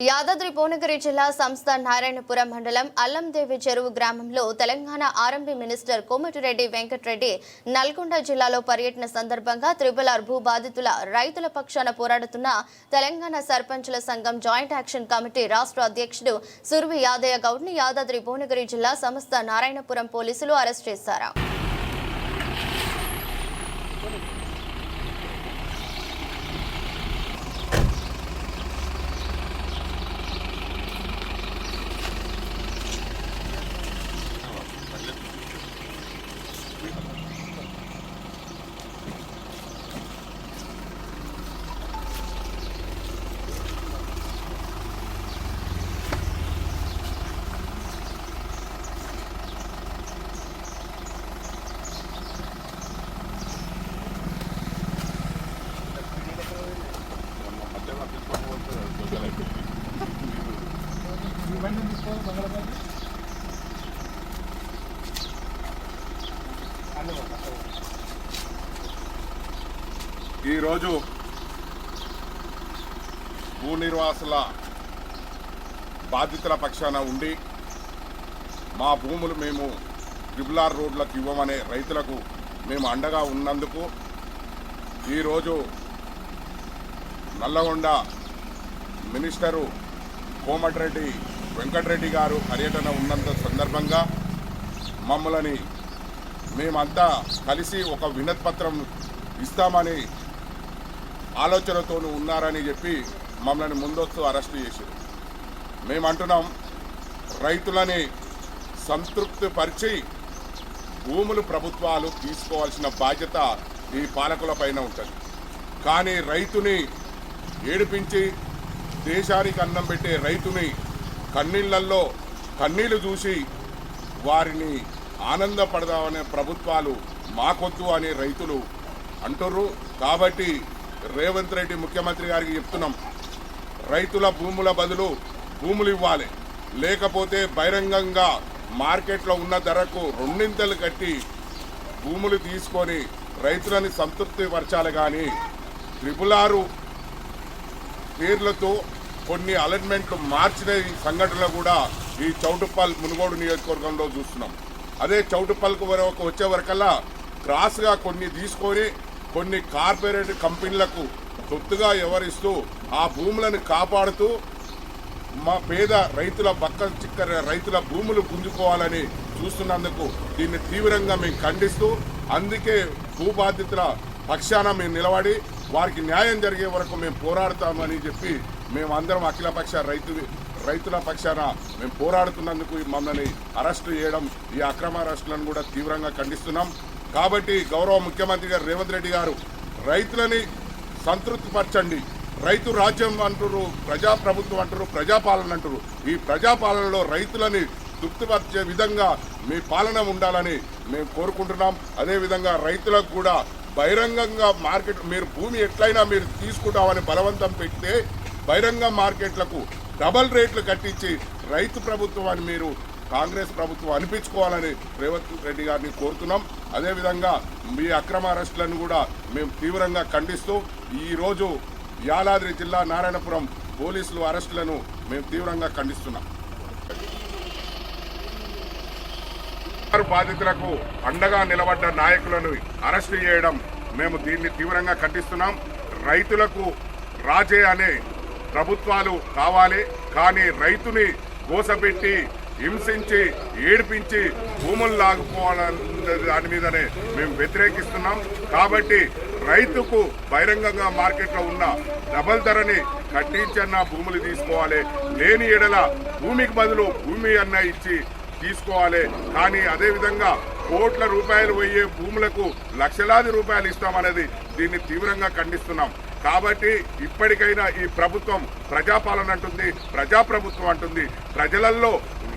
యాదాద్రి భువనగిరి జిల్లా సంస్థ నారాయణపురం మండలం అల్లందేవి చెరువు గ్రామంలో తెలంగాణ ఆర్ఎంపీ మినిస్టర్ కోమటిరెడ్డి వెంకటరెడ్డి నల్గొండ జిల్లాలో పర్యటన సందర్భంగా త్రిబుల్ ఆర్ భూ బాధితుల రైతుల పక్షాన పోరాడుతున్న తెలంగాణ సర్పంచుల సంఘం జాయింట్ యాక్షన్ కమిటీ రాష్ట్ర అధ్యక్షుడు సుర్వి యాదయ్య గౌడ్ని యాదాద్రి భువనగిరి జిల్లా సంస్థ నారాయణపురం పోలీసులు అరెస్ట్ చేశారు. ఈరోజు భూ నిర్వాసుల బాధితుల పక్షాన ఉండి మా భూములు మేము ట్రిబులార్ రోడ్లకు ఇవ్వమనే రైతులకు మేము అండగా ఉన్నందుకు ఈరోజు నల్లగొండ మినిస్టరు కోమటిరెడ్డి వెంకటరెడ్డి గారు పర్యటన ఉన్నంత సందర్భంగా మమ్మల్ని మేమంతా కలిసి ఒక వినతిపత్రం ఇస్తామని ఆలోచనతో ఉన్నారని చెప్పి మమ్మల్ని ముందస్తు అరెస్ట్ చేశారు. మేము అంటున్నాం రైతులని సంతృప్తి పరిచి భూములు ప్రభుత్వాలు తీసుకోవాల్సిన బాధ్యత ఈ పాలకుల పైన ఉంటుంది. కానీ రైతుని ఏడిపించి దేశానికి అన్నం పెట్టే రైతుని కన్నీళ్ళల్లో కన్నీళ్ళు చూసి వారిని ఆనందపడదామనే ప్రభుత్వాలు మాకొద్దు అనే రైతులు అంటుర్రు. కాబట్టి రేవంత్ రెడ్డి ముఖ్యమంత్రి గారికి చెప్తున్నాం రైతుల భూముల బదులు భూములు ఇవ్వాలి. లేకపోతే బహిరంగంగా మార్కెట్లో ఉన్న ధరకు రెండింతలు కట్టి భూములు తీసుకొని రైతులని సంతృప్తి పరచాలి కానీ త్రిపులారు పేర్లతో కొన్ని అలైన్మెంట్లు మార్చిన ఈ సంఘటనలు కూడా ఈ చౌటుప్పల్ మునుగోడు నియోజకవర్గంలో చూస్తున్నాం. అదే చౌటుప్పల్కు వరకు వచ్చే వరకల్లా క్రాస్గా కొన్ని తీసుకొని కొన్ని కార్పొరేట్ కంపెనీలకు సొత్తుగా వ్యవహరిస్తూ ఆ భూములను కాపాడుతూ మా పేద రైతుల బక్క చిక్కర రైతుల భూములు గుంజుకోవాలని చూస్తున్నందుకు దీన్ని తీవ్రంగా మేము ఖండిస్తూ అందుకే భూబాధితుల పక్షాన మేము నిలబడి వారికి న్యాయం జరిగే వరకు మేము పోరాడతామని చెప్పి మేము అందరం అఖిలపక్ష రైతు రైతుల పక్షాన మేము పోరాడుతున్నందుకు మమ్మల్ని అరెస్టు చేయడం ఈ అక్రమ అరెస్టులను కూడా తీవ్రంగా ఖండిస్తున్నాం. కాబట్టి గౌరవ ముఖ్యమంత్రి గారు రేవంత్ రెడ్డి గారు రైతులని సంతృప్తిపరచండి. రైతు రాజ్యం అంటారు ప్రజాప్రభుత్వం అంటారు ప్రజాపాలన అంటారు ఈ ప్రజాపాలనలో రైతులని తృప్తిపరిచే విధంగా మీ పాలన ఉండాలని మేము కోరుకుంటున్నాం. అదేవిధంగా రైతులకు కూడా బహిరంగంగా మార్కెట్ మీరు భూమి ఎట్లయినా మీరు తీసుకుంటామని బలవంతం పెడితే బహిరంగ మార్కెట్లకు డబల్ రేట్లు కట్టించి రైతు ప్రభుత్వాన్ని మీరు కాంగ్రెస్ ప్రభుత్వం అనిపించుకోవాలని రేవంత్ రెడ్డి గారిని కోరుతున్నాం. అదేవిధంగా మీ అక్రమ అరెస్టులను కూడా మేము తీవ్రంగా ఖండిస్తూ ఈరోజు యాదాద్రి జిల్లా నారాయణపురం పోలీసులు అరెస్టులను మేము తీవ్రంగా ఖండిస్తున్నాం. బాధితులకు అండగా నిలబడ్డ నాయకులను అరెస్టు చేయడం మేము దీన్ని తీవ్రంగా ఖండిస్తున్నాం. రైతులకు రాజే అనే ప్రభుత్వాలు కావాలి కానీ రైతుని గోసపెట్టి హింసించి ఏడిపించి భూములు లాగుకోవాలన్న దాని మీదనే మేము వ్యతిరేకిస్తున్నాం. కాబట్టి రైతుకు బహిరంగంగా మార్కెట్లో ఉన్న డబల్ ధరని కట్టించన్న భూములు తీసుకోవాలి. లేని ఎడల భూమికి బదులు భూమి అన్న ఇచ్చి తీసుకోవాలి. కానీ అదేవిధంగా కోట్ల రూపాయలు పోయే భూములకు లక్షలాది రూపాయలు ఇస్తామనేది దీన్ని తీవ్రంగా ఖండిస్తున్నాం. కాబట్టి ఇప్పటికైనా ఈ ప్రభుత్వం ప్రజాపాలన అంటుంది ప్రజాప్రభుత్వం అంటుంది. ప్రజలల్లో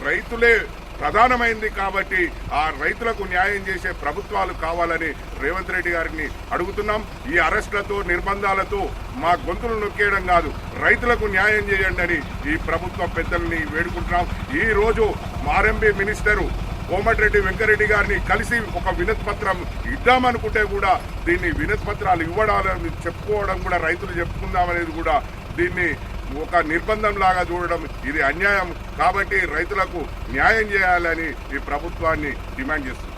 రైతులే ప్రధానమైంది కాబట్టి ఆ రైతులకు న్యాయం చేసే ప్రభుత్వాలు కావాలని రేవంత్ రెడ్డి గారిని అడుగుతున్నాం. ఈ అరెస్టులతో నిర్బంధాలతో మా గొంతులు నొక్కేయడం కాదు రైతులకు న్యాయం చేయండి అని ఈ ప్రభుత్వ పెద్దల్ని వేడుకుంటున్నాం. ఈరోజు రోజు ఆర్ఎంబీ మినిస్టరు కోమటిరెడ్డి వెంకరెడ్డి గారిని కలిసి ఒక వినతి పత్రం ఇద్దామనుకుంటే కూడా దీన్ని వినతి పత్రాలు ఇవ్వడాలని చెప్పుకోవడం కూడా రైతులు చెప్పుకుందామనేది కూడా దీన్ని ఒక నిర్బంధం లాగా చూడడం ఇది అన్యాయం కాబట్టి రైతులకు న్యాయం చేయాలని ఈ ప్రభుత్వాన్ని డిమాండ్ చేస్తుంది.